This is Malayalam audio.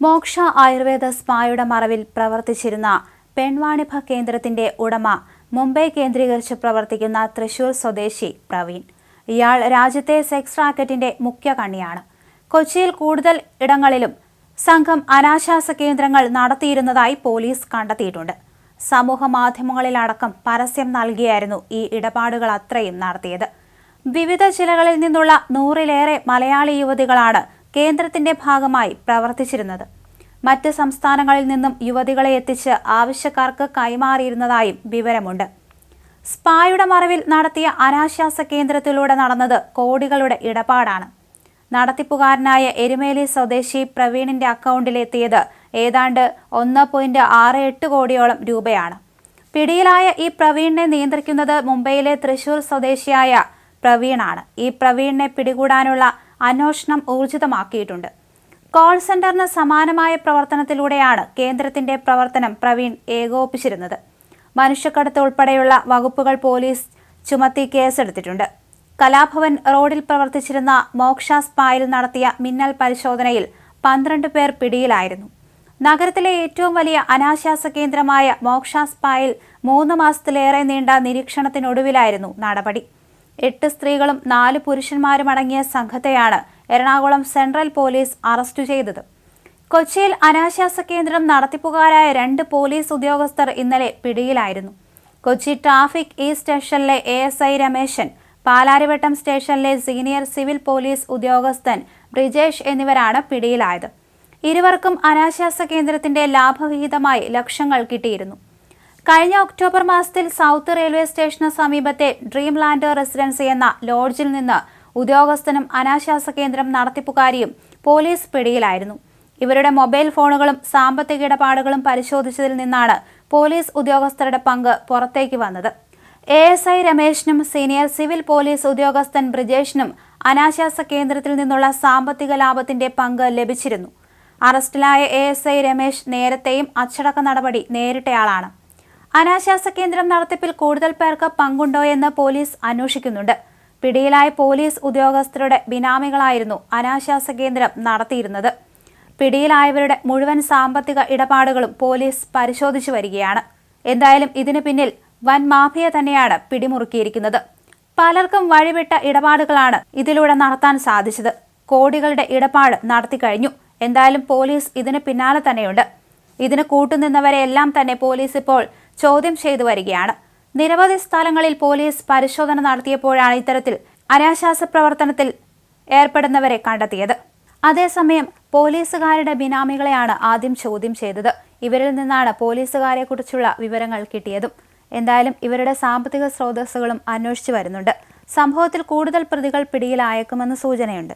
മോക്ഷ ആയുർവേദ സ്പായുടെ മറവിൽ പ്രവർത്തിച്ചിരുന്ന പെൺവാണിഭ കേന്ദ്രത്തിന്റെ ഉടമ മുംബൈ കേന്ദ്രീകരിച്ച് പ്രവർത്തിക്കുന്ന തൃശൂർ സ്വദേശി പ്രവീൺ. ഇയാൾ രാജ്യത്തെ സെക്സ് റാക്കറ്റിന്റെ മുഖ്യ കണ്ണിയാണ്. കൊച്ചിയിൽ കൂടുതൽ ഇടങ്ങളിലും സംഘം അനാശാസ കേന്ദ്രങ്ങൾ നടത്തിയിരുന്നതായി പോലീസ് കണ്ടെത്തിയിട്ടുണ്ട്. സമൂഹ മാധ്യമങ്ങളിലടക്കം പരസ്യം നൽകിയായിരുന്നു ഈ ഇടപാടുകൾ അത്രയും നടത്തിയത്. വിവിധ ജില്ലകളിൽ നിന്നുള്ള നൂറിലേറെ മലയാളി യുവതികളാണ് കേന്ദ്രത്തിന്റെ ഭാഗമായി പ്രവർത്തിച്ചിരുന്നത്. മറ്റ് സംസ്ഥാനങ്ങളിൽ നിന്നും യുവതികളെ എത്തിച്ച് ആവശ്യക്കാർക്ക് കൈമാറിയിരുന്നതായും വിവരമുണ്ട്. സ്പായുടെ മറവിൽ നടത്തിയ അനാശാസ കേന്ദ്രത്തിലൂടെ നടന്നത് കോടികളുടെ ഇടപാടാണ്. നടത്തിപ്പുകാരനായ എരുമേലി സ്വദേശി പ്രവീണിന്റെ അക്കൗണ്ടിലെത്തിയത് ഏതാണ്ട് ഒന്ന് പോയിന്റ് ആറ് എട്ട് കോടിയോളം രൂപയാണ്. പിടിയിലായ ഈ പ്രവീണിനെ നിയന്ത്രിക്കുന്നത് മുംബൈയിലെ തൃശൂർ സ്വദേശിയായ പ്രവീണാണ്. ഈ പ്രവീണിനെ പിടികൂടാനുള്ള അന്വേഷണം ഊർജിതമാക്കിയിട്ടുണ്ട്. കോൾ സെന്ററിന് സമാനമായ പ്രവർത്തനത്തിലൂടെയാണ് കേന്ദ്രത്തിന്റെ പ്രവർത്തനം പ്രവീൺ ഏകോപിച്ചിരുന്നത്. മനുഷ്യക്കടത്ത് ഉൾപ്പെടെയുള്ള വകുപ്പുകൾ പോലീസ് ചുമത്തി കേസെടുത്തിട്ടുണ്ട്. കലാഭവൻ റോഡിൽ പ്രവർത്തിച്ചിരുന്ന മോക്ഷ സ്പായിൽ നടത്തിയ മിന്നൽ പരിശോധനയിൽ പന്ത്രണ്ട് പേർ പിടിയിലായിരുന്നു. നഗരത്തിലെ ഏറ്റവും വലിയ അനാശാസ കേന്ദ്രമായ മോക്ഷ സ്പായിൽ മൂന്ന് മാസത്തിലേറെ നീണ്ട നിരീക്ഷണത്തിനൊടുവിലായിരുന്നു നടപടി. എട്ട് സ്ത്രീകളും നാല് പുരുഷന്മാരും അടങ്ങിയ സംഘത്തെയാണ് എറണാകുളം സെൻട്രൽ പോലീസ് അറസ്റ്റ് ചെയ്തത്. കൊച്ചിയിൽ അനാശാസ കേന്ദ്രം നടത്തിപ്പുകാരായ രണ്ട് പോലീസ് ഉദ്യോഗസ്ഥർ ഇന്നലെ പിടിയിലായിരുന്നു. കൊച്ചി ട്രാഫിക് ഈ സ്റ്റേഷനിലെ A S I Rameshan Palarivattom സ്റ്റേഷനിലെ സീനിയർ സിവിൽ പോലീസ് ഉദ്യോഗസ്ഥൻ ബ്രിജേഷ് എന്നിവരാണ് പിടിയിലായത്. ഇരുവർക്കും അനാശാസ കേന്ദ്രത്തിന്റെ ലാഭവിഹിതമായി ലക്ഷങ്ങൾ കിട്ടിയിരുന്നു. കഴിഞ്ഞ ഒക്ടോബർ മാസത്തിൽ സൗത്ത് റെയിൽവേ സ്റ്റേഷന് സമീപത്തെ ഡ്രീം ലാൻഡ് റെസിഡൻസി എന്ന ലോഡ്ജിൽ നിന്ന് ഉദ്യോഗസ്ഥനും അനാശാസ കേന്ദ്രം നടത്തിപ്പുകാരിയും പോലീസ് പിടിയിലായിരുന്നു. ഇവരുടെ മൊബൈൽ ഫോണുകളും സാമ്പത്തിക ഇടപാടുകളും പരിശോധിച്ചതിൽ നിന്നാണ് പോലീസ് ഉദ്യോഗസ്ഥരുടെ പങ്ക് പുറത്തേക്ക് വന്നത്. എ എസ് ഐ രമേശിനും സീനിയർ സിവിൽ പോലീസ് ഉദ്യോഗസ്ഥൻ ബ്രിജേഷിനും അനാശാസ കേന്ദ്രത്തിൽ നിന്നുള്ള സാമ്പത്തിക ലാഭത്തിന്റെ പങ്ക് ലഭിച്ചിരുന്നു. അറസ്റ്റിലായ എ എസ് ഐ രമേശ് നേരത്തെയും അച്ചടക്ക നടപടി നേരിട്ടയാളാണ്. അനാശാസ കേന്ദ്രം നടത്തിപ്പിൽ കൂടുതൽ പേർക്ക് പങ്കുണ്ടോ എന്ന് പോലീസ് അന്വേഷിക്കുന്നുണ്ട്. പിടിയിലായ പോലീസ് ഉദ്യോഗസ്ഥരുടെ ബിനാമികളായിരുന്നു അനാശാസ കേന്ദ്രം നടത്തിയിരുന്നത്. പിടിയിലായവരുടെ മുഴുവൻ സാമ്പത്തിക ഇടപാടുകളും പോലീസ് പരിശോധിച്ചു വരികയാണ്. എന്തായാലും ഇതിനു പിന്നിൽ വൻ മാഫിയ തന്നെയാണ് പിടിമുറുക്കിയിരിക്കുന്നത്. പലർക്കും വഴിവിട്ട ഇടപാടുകളാണ് ഇതിലൂടെ നടത്താൻ സാധിച്ചത്. കോടികളുടെ ഇടപാട് നടത്തി കഴിഞ്ഞു. എന്തായാലും പോലീസ് ഇതിന് പിന്നാലെ തന്നെയുണ്ട്. ഇതിന് കൂട്ടുനിന്നവരെയെല്ലാം തന്നെ പോലീസ് ഇപ്പോൾ ചോദ്യം ചെയ്തു വരികയാണ്. നിരവധി സ്ഥലങ്ങളിൽ പോലീസ് പരിശോധന നടത്തിയപ്പോഴാണ് ഇത്തരത്തിൽ അനാശാസ പ്രവർത്തനത്തിൽ ഏർപ്പെടുന്നവരെ കണ്ടെത്തിയത്. അതേസമയം പോലീസുകാരുടെ ബിനാമികളെയാണ് ആദ്യം ചോദ്യം ചെയ്തത്. ഇവരിൽ നിന്നാണ് പോലീസുകാരെ കുറിച്ചുള്ള വിവരങ്ങൾ കിട്ടിയതും. എന്തായാലും ഇവരുടെ സാമ്പത്തിക സ്രോതസ്സുകളും അന്വേഷിച്ചു വരുന്നുണ്ട്. സംഭവത്തിൽ കൂടുതൽ പ്രതികൾ പിടിയിലായേക്കുമെന്ന് സൂചനയുണ്ട്.